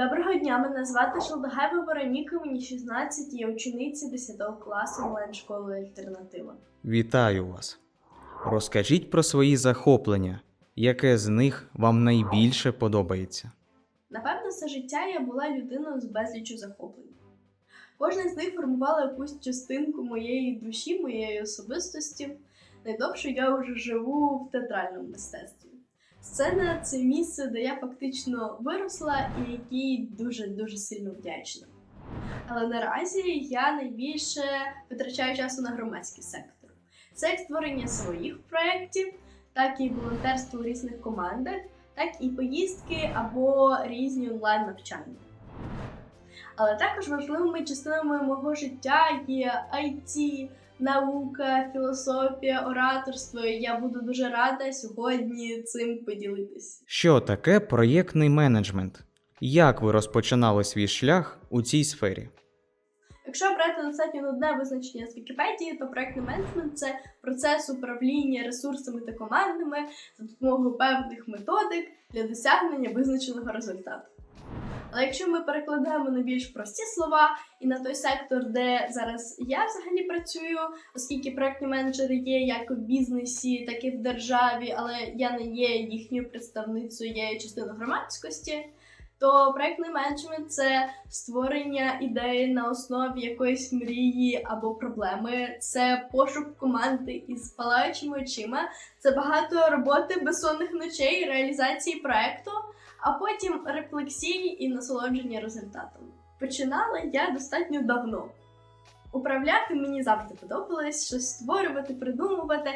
Доброго дня, мене звати Шелдогаєва Вероніка, мені 16, я учениця 10 класу онлайн-школи Альтернатива. Вітаю вас. Розкажіть про свої захоплення, яке з них вам найбільше подобається. Напевно, все життя я була людиною з безлічю захоплень. Кожна з них формувала якусь частинку моєї душі, моєї особистості. Найдовше я вже живу в театральному мистецтві. Сцена це місце, де я фактично виросла і якій дуже-дуже сильно вдячна. Але наразі я найбільше витрачаю часу на громадський сектор. Це як створення своїх проєктів, так і волонтерство у різних командах, так і поїздки або різні онлайн навчання. Але також важливими частинами мого життя є IT, наука, філософія, ораторство. Я буду дуже рада сьогодні цим поділитись. Що таке проєктний менеджмент? Як ви розпочинали свій шлях у цій сфері? Якщо брати достатньо нудне визначення з Вікіпедії, то проектний менеджмент це процес управління ресурсами та командами за допомогою певних методик для досягнення визначеного результату. Але якщо ми перекладаємо на більш прості слова і на той сектор, де зараз я взагалі працюю, оскільки проектні менеджери є як в бізнесі, так і в державі, але я не є їхньою представницею, я є частиною громадськості. То проектний менеджмент це створення ідеї на основі якоїсь мрії або проблеми, це пошук команди із палаючими очима, це багато роботи безсонних ночей, реалізації проекту, а потім рефлексії і насолодження результатом. Починала я достатньо давно. Управляти мені завжди подобалось, щось створювати, придумувати.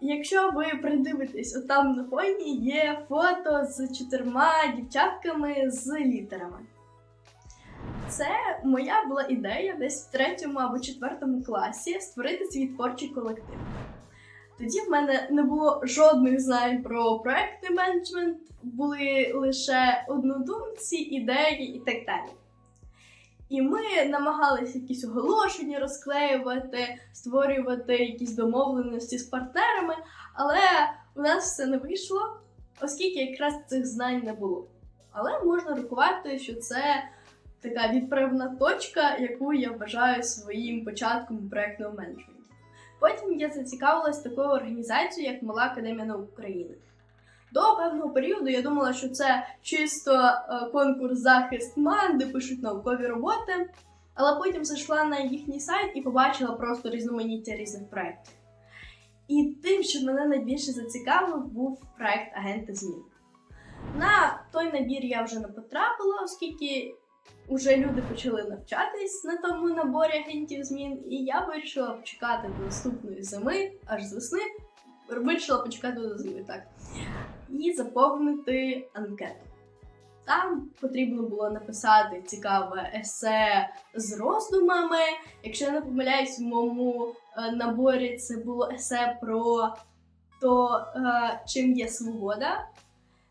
Якщо ви придивитесь, отам на фоні є фото з чотирма дівчатками з літерами. Це моя була ідея десь в третьому або четвертому класі створити свій творчий колектив. Тоді в мене не було жодних знань про проектний менеджмент, були лише однодумці, ідеї і так далі. І ми намагалися якісь оголошення розклеювати, створювати якісь домовленості з партнерами, але у нас все не вийшло, оскільки якраз цих знань не було. Але можна рахувати, що це така відправна точка, яку я вважаю своїм початком у проектному менеджменті. Потім я зацікавилась такою організацією, як Мала Академія наук України. До певного періоду я думала, що це чисто е, конкурс захист МАН, де пишуть наукові роботи. Але потім зайшла на їхній сайт і побачила просто різноманіття різних проєктів. І тим, що мене найбільше зацікавив, був проєкт Агенти змін. На той набір я вже не потрапила, оскільки вже люди почали навчатись на тому наборі агентів змін, і я вирішила почекати до наступної зими, аж з весни. Вирішила почекати до зими, так і заповнити анкету. Там потрібно було написати цікаве есе з роздумами. Якщо я не помиляюсь, в моєму е, наборі це було есе про то, е, чим є свобода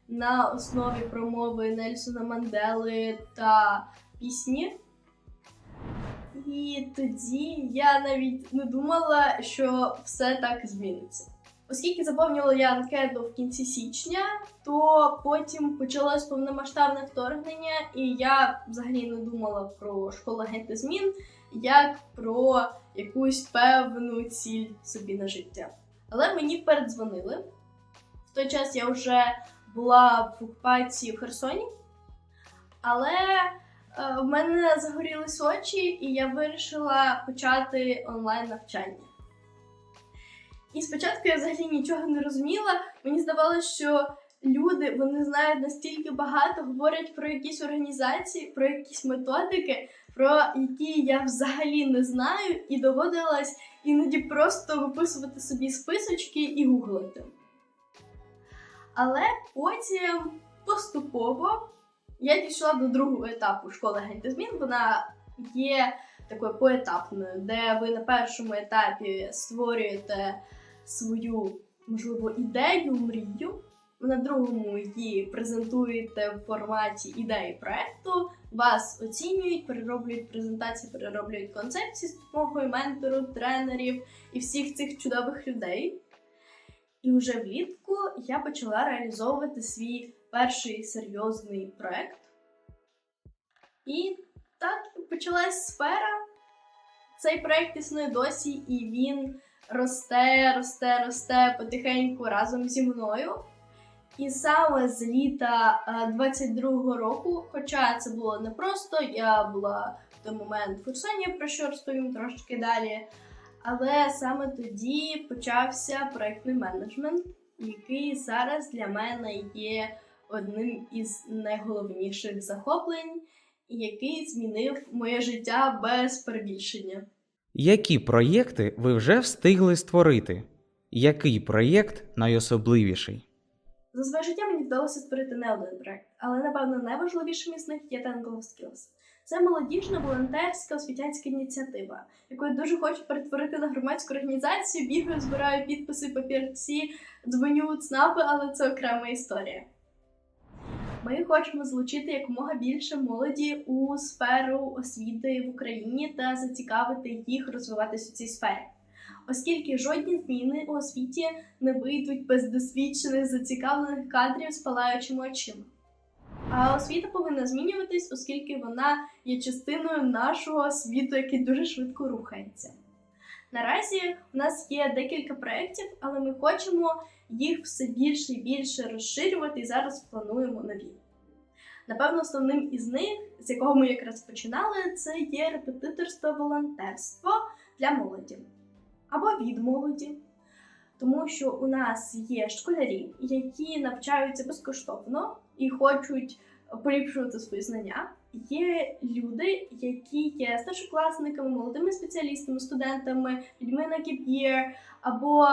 на основі промови Нельсона Мандели та пісні. І тоді я навіть не думала, що все так зміниться. Оскільки заповнювала я анкету в кінці січня, то потім почалось повномасштабне вторгнення, і я взагалі не думала про школу агенти змін як про якусь певну ціль собі на життя. Але мені передзвонили. В той час я вже була в окупації в Херсоні, але в мене загорілись очі, і я вирішила почати онлайн навчання. І спочатку я взагалі нічого не розуміла. Мені здавалося, що люди вони знають настільки багато, говорять про якісь організації, про якісь методики, про які я взагалі не знаю, і доводилось іноді просто виписувати собі списочки і гуглити. Але потім поступово я дійшла до другого етапу школи агентів змін. Вона є такою поетапною, де ви на першому етапі створюєте свою, можливо, ідею, мрію. На другому її презентуєте в форматі ідеї проекту, вас оцінюють, перероблюють презентації, перероблюють концепції з допомогою ментору, тренерів і всіх цих чудових людей. І вже влітку я почала реалізовувати свій перший серйозний проект. І так почалась сфера. Цей проект існує досі, і він росте, росте, росте потихеньку разом зі мною. І саме з літа е, 22-го року, хоча це було непросто, я була в той момент в Херсоні, про що розповім трошки далі. Але саме тоді почався проектний менеджмент, який зараз для мене є одним із найголовніших захоплень, який змінив моє життя без перебільшення. Які проєкти ви вже встигли створити? Який проєкт найособливіший? За своє життя мені вдалося створити не один проект, але напевно найважливішим із них є Tangle Skills. Це молодіжна волонтерська освітянська ініціатива, яку я дуже хочу перетворити на громадську організацію. Бігаю, збираю підписи, папірці, дзвоню у ЦНАПи, але це окрема історія. Ми хочемо залучити якомога більше молоді у сферу освіти в Україні та зацікавити їх розвиватись у цій сфері. Оскільки жодні зміни у освіті не вийдуть без досвідчених зацікавлених кадрів з палаючими очима. А освіта повинна змінюватись, оскільки вона є частиною нашого світу, який дуже швидко рухається. Наразі у нас є декілька проєктів, але ми хочемо їх все більше і більше розширювати і зараз плануємо нові. Напевно, основним із них, з якого ми якраз починали, це є репетиторство волонтерство для молоді або від молоді. Тому що у нас є школярі, які навчаються безкоштовно і хочуть поліпшувати свої знання. Є люди, які є старшокласниками, молодими спеціалістами, студентами, людьми на гіп-єр, або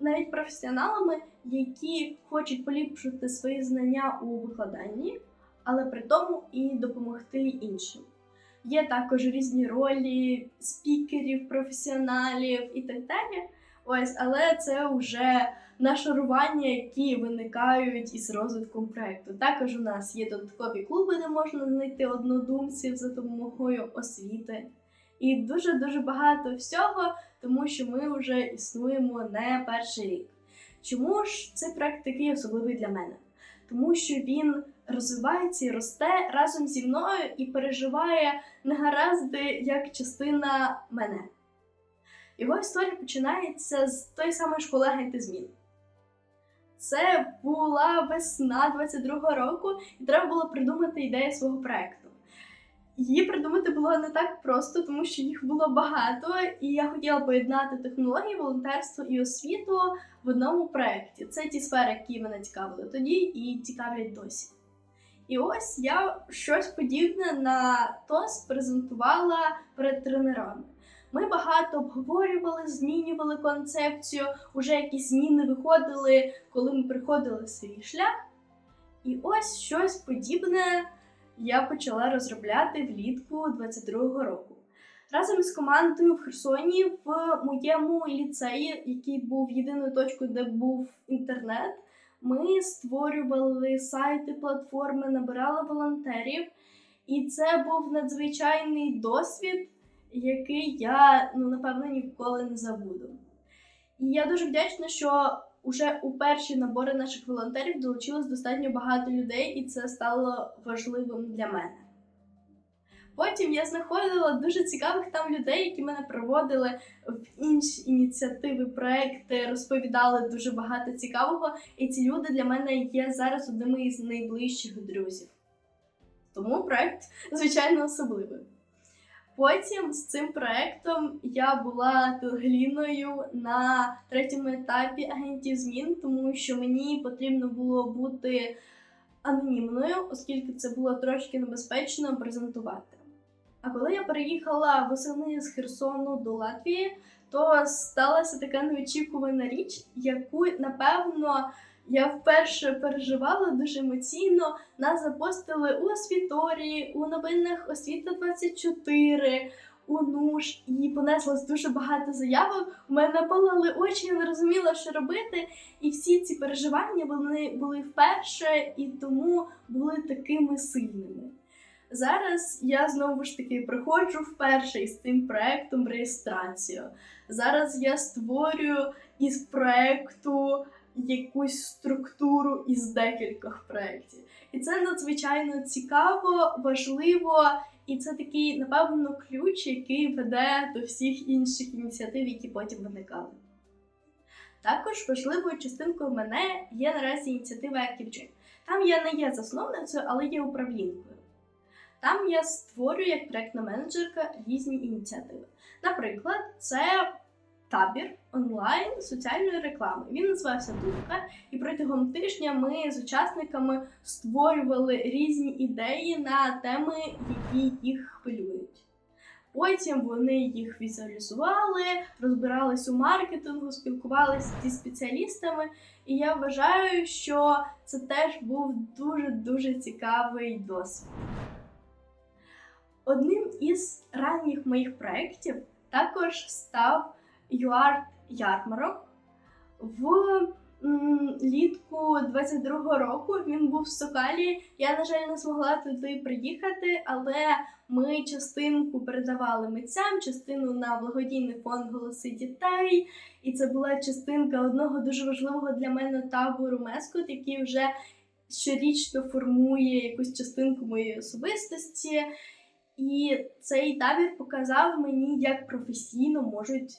навіть професіоналами, які хочуть поліпшити свої знання у викладанні, але при тому і допомогти іншим. Є також різні ролі спікерів, професіоналів і так далі. Ось, але це вже нашарування, які виникають із розвитком проекту. Також у нас є додаткові клуби, де можна знайти однодумців за допомогою освіти. І дуже дуже багато всього, тому що ми вже існуємо не перший рік. Чому ж цей проект такий особливий для мене? Тому що він розвивається і росте разом зі мною і переживає негаразди як частина мене. Його історія починається з тої самої школи агенти змін. Це була весна 22-го року, і треба було придумати ідею свого проекту. Її придумати було не так просто, тому що їх було багато, і я хотіла поєднати технології, волонтерство і освіту в одному проєкті. Це ті сфери, які мене цікавили тоді і цікавлять досі. І ось я щось подібне на ТОС презентувала перед тренерами. Ми багато обговорювали, змінювали концепцію, уже якісь зміни виходили, коли ми приходили в свій шлях. І ось щось подібне я почала розробляти влітку 22-го року. Разом з командою в Херсоні в моєму ліцеї, який був єдиною точкою, де був інтернет, ми створювали сайти, платформи, набирали волонтерів, і це був надзвичайний досвід, який я ну напевно ніколи не забуду. І я дуже вдячна, що уже у перші набори наших волонтерів долучилось достатньо багато людей, і це стало важливим для мене. Потім я знаходила дуже цікавих там людей, які мене проводили в інші ініціативи, проекти, розповідали дуже багато цікавого. І ці люди для мене є зараз одними із найближчих друзів. Тому проект, звичайно, особливий. Потім з цим проектом я була гліною на третьому етапі агентів змін, тому що мені потрібно було бути анонімною, оскільки це було трошки небезпечно презентувати. А коли я переїхала восени з Херсону до Латвії, то сталася така неочікувана річ, яку напевно Я вперше переживала дуже емоційно. Нас запостили у освіторії, у новинах Освіта 24, у НУШ, і понеслось дуже багато заявок. У мене палали очі, я не розуміла, що робити. І всі ці переживання вони були вперше і тому були такими сильними. Зараз я знову ж таки приходжу вперше із цим проектом реєстрацію. Зараз я створюю із проекту якусь структуру із декількох проєктів. І це надзвичайно цікаво, важливо, і це такий, напевно, ключ, який веде до всіх інших ініціатив, які потім виникали. Також важливою частинкою мене є наразі ініціатива ActiveGym. Там я не є засновницею, але є управлінкою. Там я створюю як проектна менеджерка різні ініціативи. Наприклад, це табір онлайн соціальної реклами. Він називався Думка, і протягом тижня ми з учасниками створювали різні ідеї на теми, які їх хвилюють. Потім вони їх візуалізували, розбирались у маркетингу, спілкувалися зі спеціалістами, і я вважаю, що це теж був дуже дуже цікавий досвід. Одним із ранніх моїх проєктів також став ЮАРТ ярмарок. В літку 22-го року він був в Сокалі. Я, на жаль, не змогла туди приїхати, але ми частинку передавали митцям, частину на благодійний фонд Голоси дітей. І це була частинка одного дуже важливого для мене табору Мескот, який вже щорічно формує якусь частинку моєї особистості. І цей табір показав мені, як професійно можуть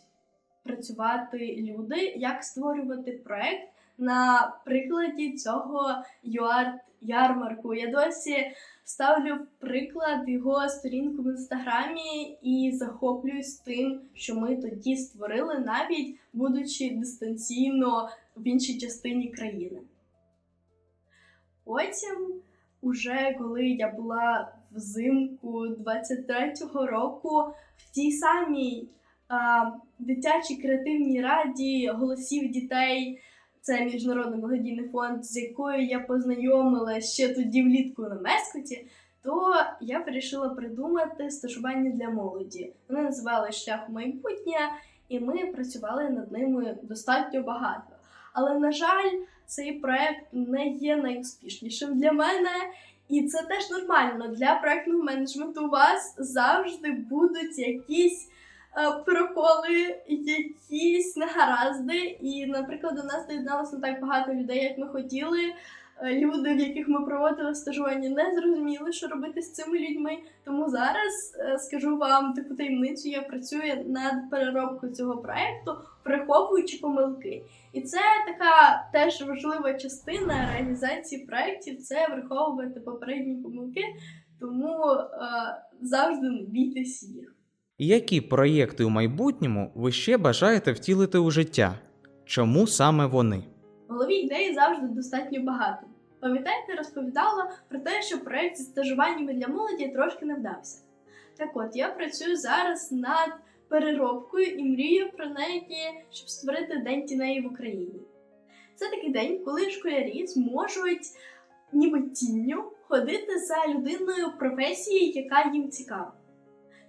працювати люди, як створювати проект на прикладі цього юарт ярмарку. Я досі ставлю приклад його сторінку в інстаграмі і захоплююсь тим, що ми тоді створили, навіть будучи дистанційно в іншій частині країни. Потім, уже коли я була взимку 23-го року в тій самій дитячій креативній раді голосів дітей. Це міжнародний благодійний фонд, з якою я познайомилася ще тоді влітку на Мескоті, то я вирішила придумати стажування для молоді. Вони називали шлях у майбутнє, і ми працювали над ними достатньо багато. Але, на жаль, цей проект не є найуспішнішим для мене. І це теж нормально для проектного менеджменту. У вас завжди будуть якісь проколи, якісь негаразди. І, наприклад, у нас доєдналося не так багато людей, як ми хотіли. Е, Люди, в яких ми проводили стажування, не зрозуміли, що робити з цими людьми. Тому зараз е, скажу вам таку таємницю, я працюю над переробкою цього проекту, приховуючи помилки. І це така теж важлива частина реалізації проєктів це враховувати попередні помилки, тому е, завжди не бійтесь їх. Які проєкти у майбутньому ви ще бажаєте втілити у життя? Чому саме вони? В голові ідей завжди достатньо багато. Пам'ятаєте, розповідала про те, що проєкт зі стажуваннями для молоді трошки не вдався. Так от, я працюю зараз над переробкою і мрію про неї, щоб створити День тіней в Україні. Це такий день, коли школярі зможуть ніби тінню ходити за людиною професії, яка їм цікава.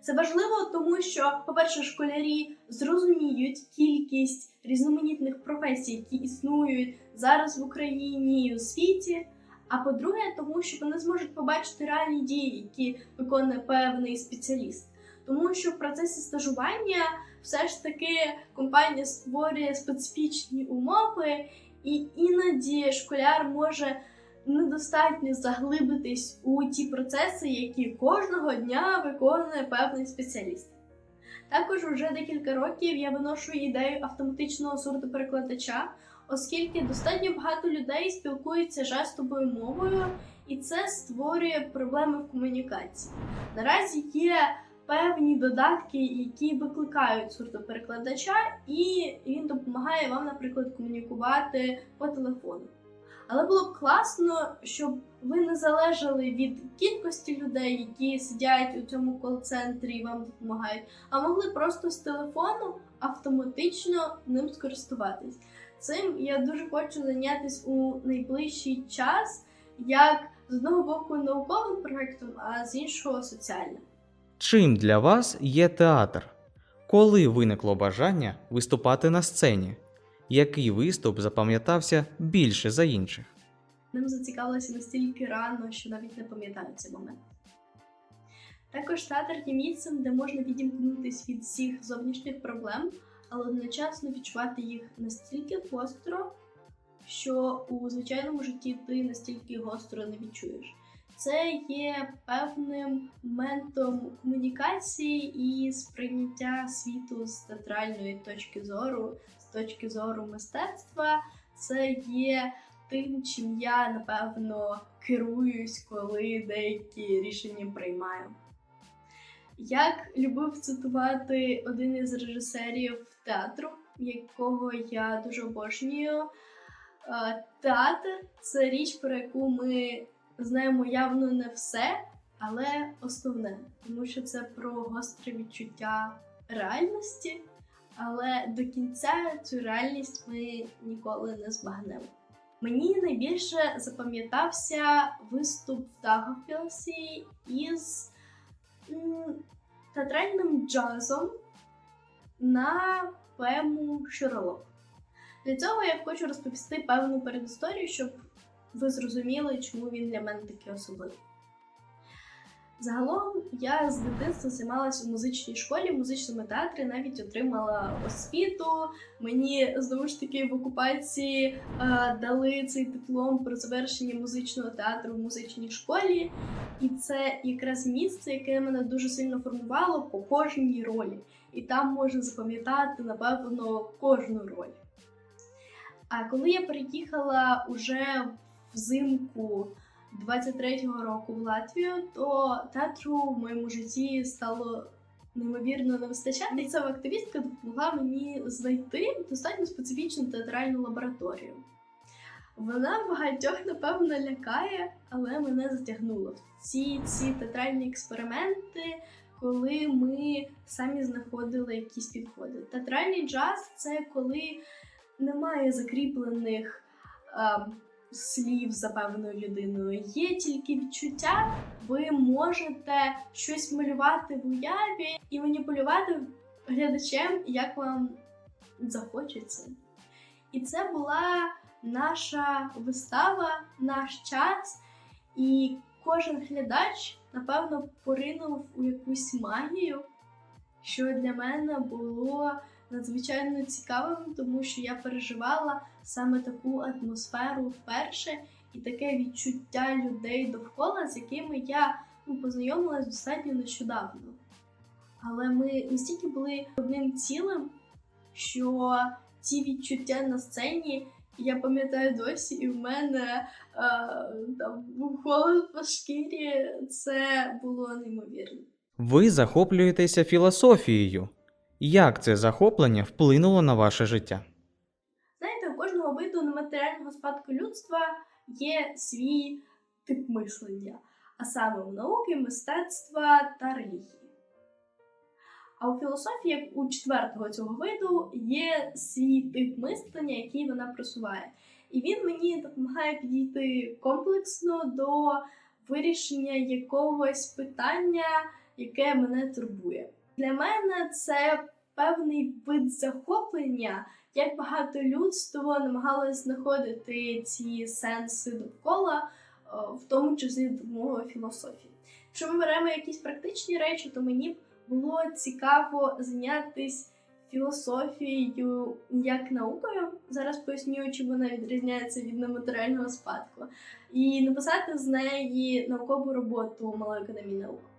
Це важливо, тому що, по-перше, школярі зрозуміють кількість різноманітних професій, які існують зараз в Україні і у світі. А по-друге, тому що вони зможуть побачити реальні дії, які виконує певний спеціаліст. Тому що в процесі стажування все ж таки компанія створює специфічні умови, і іноді школяр може недостатньо заглибитись у ті процеси, які кожного дня виконує певний спеціаліст. Також вже декілька років я виношу ідею автоматичного сурдоперекладача, оскільки достатньо багато людей спілкуються жестовою мовою, і це створює проблеми в комунікації. Наразі є певні додатки, які викликають сурдоперекладача, і він допомагає вам, наприклад, комунікувати по телефону. Але було б класно, щоб ви не залежали від кількості людей, які сидять у цьому кол-центрі і вам допомагають, а могли просто з телефону автоматично ним скористуватись. цим я дуже хочу зайнятися у найближчий час, як з одного боку науковим проектом, а з іншого соціальним. Чим для вас є театр? Коли виникло бажання виступати на сцені? Який виступ запам'ятався більше за інших? Ним зацікавилася настільки рано, що навіть не пам'ятаю цей момент. Також театр є місцем, де можна відімкнутися від всіх зовнішніх проблем, але одночасно відчувати їх настільки гостро, що у звичайному житті ти настільки гостро не відчуєш. Це є певним моментом комунікації і сприйняття світу з театральної точки зору, з точки зору мистецтва. Це є тим, чим я напевно керуюсь, коли деякі рішення приймаю. Як любив цитувати один із режисерів театру, якого я дуже обожнюю, е, театр це річ, про яку ми знаємо явно не все, але основне, тому що це про гостре відчуття реальності, але до кінця цю реальність ми ніколи не збагнемо. Мені найбільше запам'ятався виступ в Дагофілсі із театральним джазом на поему Шерлок. Для цього я хочу розповісти певну передісторію, щоб ви зрозуміли, чому він для мене такий особливий. Загалом я з дитинства займалася у музичній школі, в музичному театрі, навіть отримала освіту. Мені знову ж таки в окупації е, дали цей диплом про завершення музичного театру в музичній школі. І це якраз місце, яке мене дуже сильно формувало по кожній ролі. І там можна запам'ятати, напевно, кожну роль. А коли я переїхала уже взимку 23-го року в Латвію, то театру в моєму житті стало неймовірно не вистачати. Ця активістка допомогла мені знайти достатньо специфічну театральну лабораторію. Вона багатьох, напевно, лякає, але мене затягнуло в ці, ці театральні експерименти, коли ми самі знаходили якісь підходи. Театральний джаз це коли немає закріплених ем, слів за певною людиною. Є тільки відчуття, ви можете щось малювати в уяві і маніпулювати глядачем, як вам захочеться. І це була наша вистава, наш час, і кожен глядач, напевно, поринув у якусь магію, що для мене було надзвичайно цікавим, тому що я переживала саме таку атмосферу вперше і таке відчуття людей довкола, з якими я ну, познайомилась достатньо нещодавно. Але ми настільки були одним цілим, що ці відчуття на сцені я пам'ятаю досі, і в мене е, там був холод по шкірі. Це було неймовірно. Ви захоплюєтеся філософією. Як це захоплення вплинуло на ваше життя? Знаєте, у кожного виду нематеріального спадку людства є свій тип мислення, а саме у науки, мистецтва та релігії. А у філософії, як у четвертого цього виду, є свій тип мислення, який вона просуває. І він мені допомагає підійти комплексно до вирішення якогось питання, яке мене турбує. Для мене це певний вид захоплення, як багато людство намагалось знаходити ці сенси довкола, е, в тому числі допомогою філософії. Якщо ми беремо якісь практичні речі, то мені б було цікаво зайнятися філософією як наукою. Зараз поясню, чим вона відрізняється від нематеріального спадку, і написати з неї наукову роботу Малої академії наук.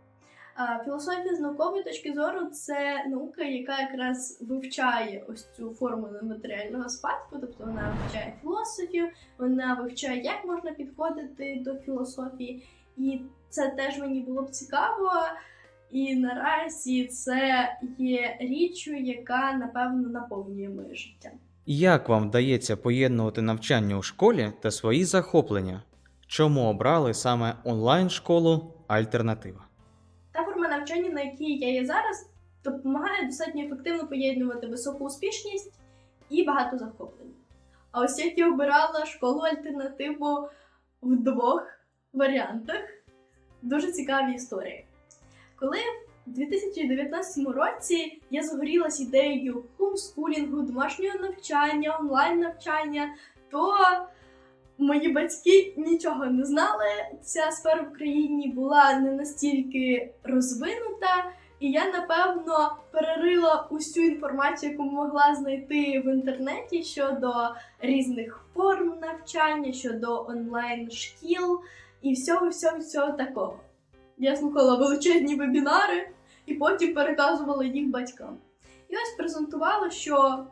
Філософія з наукової точки зору це наука, яка якраз вивчає ось цю форму нематеріального спадку, тобто вона вивчає філософію, вона вивчає, як можна підходити до філософії, і це теж мені було б цікаво. І наразі це є річчю, яка напевно наповнює моє життя. Як вам вдається поєднувати навчання у школі та свої захоплення? Чому обрали саме онлайн-школу Альтернатива? Навчання, на якій я є зараз, допомагає достатньо ефективно поєднувати високу успішність і багато захоплень. А ось як я обирала школу альтернативу в двох варіантах. Дуже цікаві історії. Коли в 2019 році я загорілась ідеєю хомскулінгу, домашнього навчання, онлайн навчання, то мої батьки нічого не знали. Ця сфера в країні була не настільки розвинута, і я напевно перерила усю інформацію, яку могла знайти в інтернеті щодо різних форм навчання, щодо онлайн шкіл і всього, всього, всього такого. Я слухала величезні вебінари і потім переказувала їх батькам. І ось презентувала, що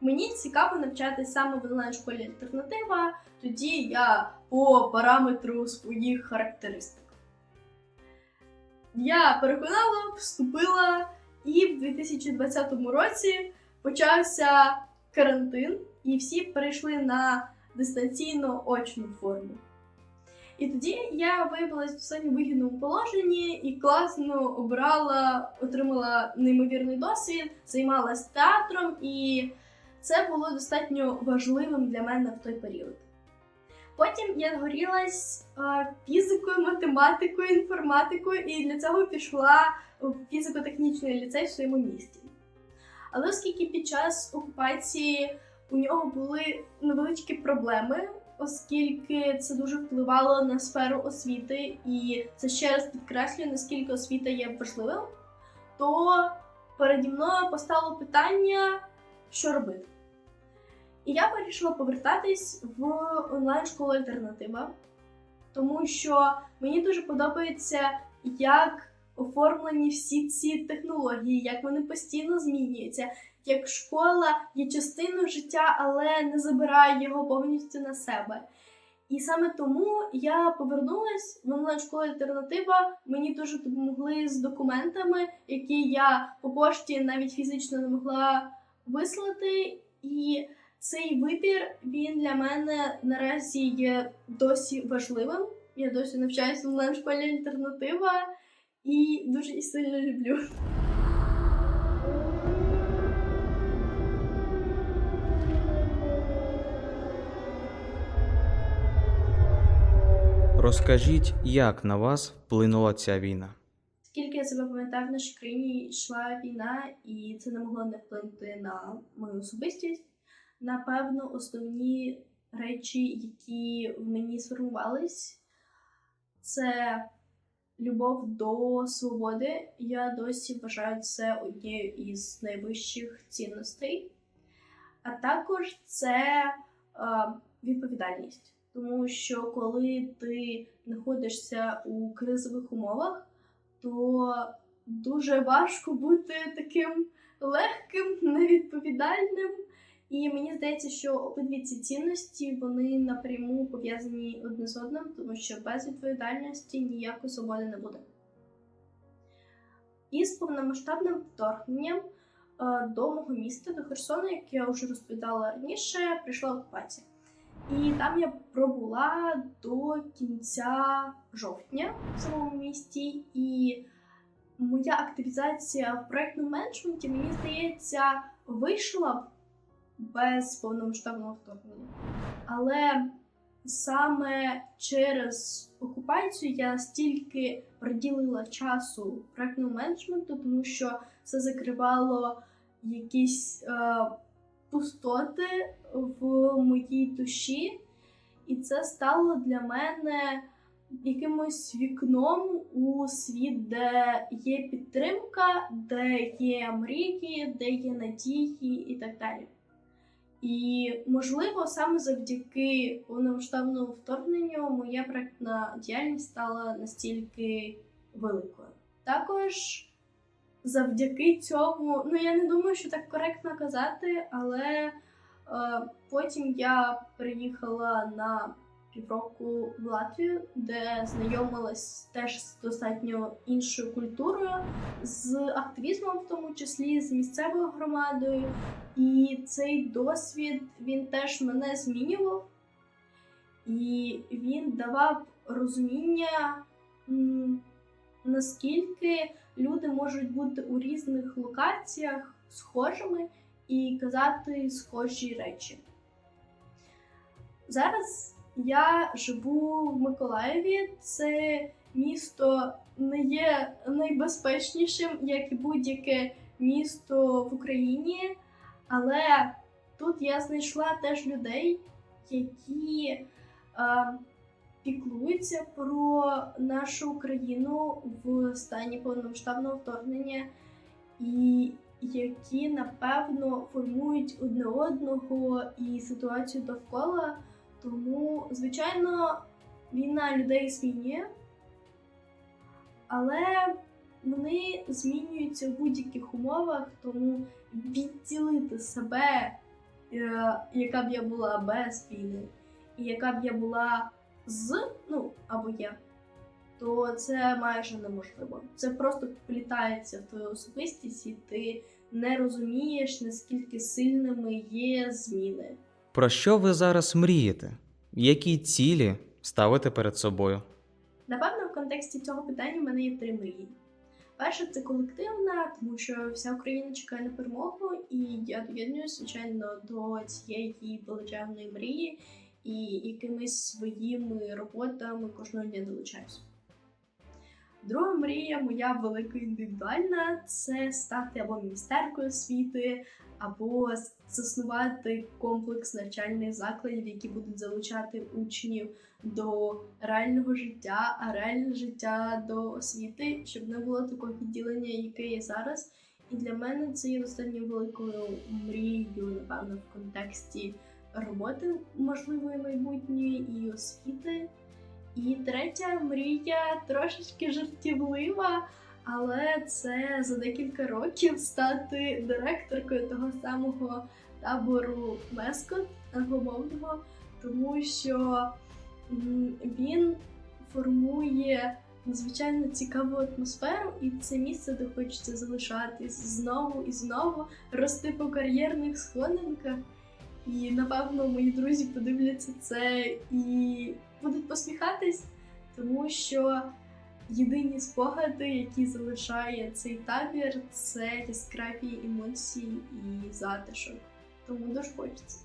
мені цікаво навчатися саме в онлайн-школі альтернатива, тоді я по параметру своїх характеристик. Я переконала, вступила, і в 2020 році почався карантин, і всі перейшли на дистанційно очну форму. І тоді я виявилася в достатньо вигідному положенні і класно обрала, отримала неймовірний досвід, займалась театром, і це було достатньо важливим для мене в той період. Потім я згорілась а, фізикою, математикою, інформатикою, і для цього пішла в фізико-технічний ліцей в своєму місті. Але оскільки під час окупації у нього були невеличкі проблеми, оскільки це дуже впливало на сферу освіти, і це ще раз підкреслює, наскільки освіта є важливим, то переді мною постало питання, що робити. І я вирішила повертатись в онлайн-школу альтернатива, тому що мені дуже подобається, як оформлені всі ці технології, як вони постійно змінюються, як школа є частиною життя, але не забирає його повністю на себе. І саме тому я повернулась в онлайн-школу альтернатива. Мені дуже допомогли з документами, які я по пошті навіть фізично не могла вислати. І цей вибір він для мене наразі є досі важливим. Я досі навчаюся в онлайн-школі альтернатива і дуже її сильно люблю. Розкажіть, як на вас вплинула ця війна? Скільки я себе пам'ятаю, в нашій країні йшла війна, і це не могло не вплинути на мою особистість. Напевно, основні речі, які в мені сформувались, це любов до свободи. Я досі вважаю це однією із найвищих цінностей. А також це е, відповідальність. Тому що коли ти знаходишся у кризових умовах, то дуже важко бути таким легким, невідповідальним. І мені здається, що обидві ці цінності вони напряму пов'язані одне з одним, тому що без відповідальності ніякої свободи не буде. І з повномасштабним вторгненням е, до мого міста, до Херсона, як я вже розповідала раніше, прийшла окупація. І там я пробула до кінця жовтня в самому місті. І моя активізація в проєктному менеджменті, мені здається, вийшла без повномасштабного вторгнення. Але саме через окупацію я стільки приділила часу проєктному менеджменту, тому що це закривало якісь е, пустоти в моїй душі, і це стало для мене якимось вікном у світ, де є підтримка, де є мрії, де є надії і так далі. І можливо, саме завдяки повномасштабному вторгненню моя проектна діяльність стала настільки великою. Також завдяки цьому, ну я не думаю, що так коректно казати, але е, потім я приїхала на півроку в Латвію, де знайомилась теж з достатньо іншою культурою, з активізмом, в тому числі з місцевою громадою. І цей досвід він теж мене змінював, і він давав розуміння, наскільки люди можуть бути у різних локаціях схожими і казати схожі речі. Зараз я живу в Миколаєві. Це місто не є найбезпечнішим, як і будь-яке місто в Україні. Але тут я знайшла теж людей, які е, піклуються про нашу країну в стані повномасштабного вторгнення, і які напевно формують одне одного і ситуацію довкола. Тому, звичайно, війна людей змінює, але вони змінюються в будь-яких умовах, тому відділити себе, е, яка б я була без війни, і яка б я була з, ну або є, то це майже неможливо. Це просто вплітається в твою особистість, і ти не розумієш, наскільки сильними є зміни. Про що ви зараз мрієте? Які цілі ставите перед собою? Напевно, в контексті цього питання в мене є три мрії. Перша це колективна, тому що вся Україна чекає на перемогу, і я доєднуюсь, звичайно, до цієї величезної мрії і якимись своїми роботами кожного дня долучаюся. Друга мрія моя велика індивідуальна це стати або міністеркою освіти, або заснувати комплекс навчальних закладів, які будуть залучати учнів до реального життя, а реальне життя до освіти, щоб не було такого відділення, яке є зараз. І для мене це є достатньо великою мрією, напевно, в контексті роботи можливої майбутньої і освіти. І третя мрія трошечки жартівлива, але це за декілька років стати директоркою того самого табору Мескот англомовного, тому що він формує надзвичайно цікаву атмосферу, і це місце, де хочеться залишатись знову і знову, рости по кар'єрних сходинках. І напевно мої друзі подивляться це і будуть посміхатись, тому що єдині спогади, які залишає цей табір, це яскраві емоції і затишок. Тому дуже хочеться.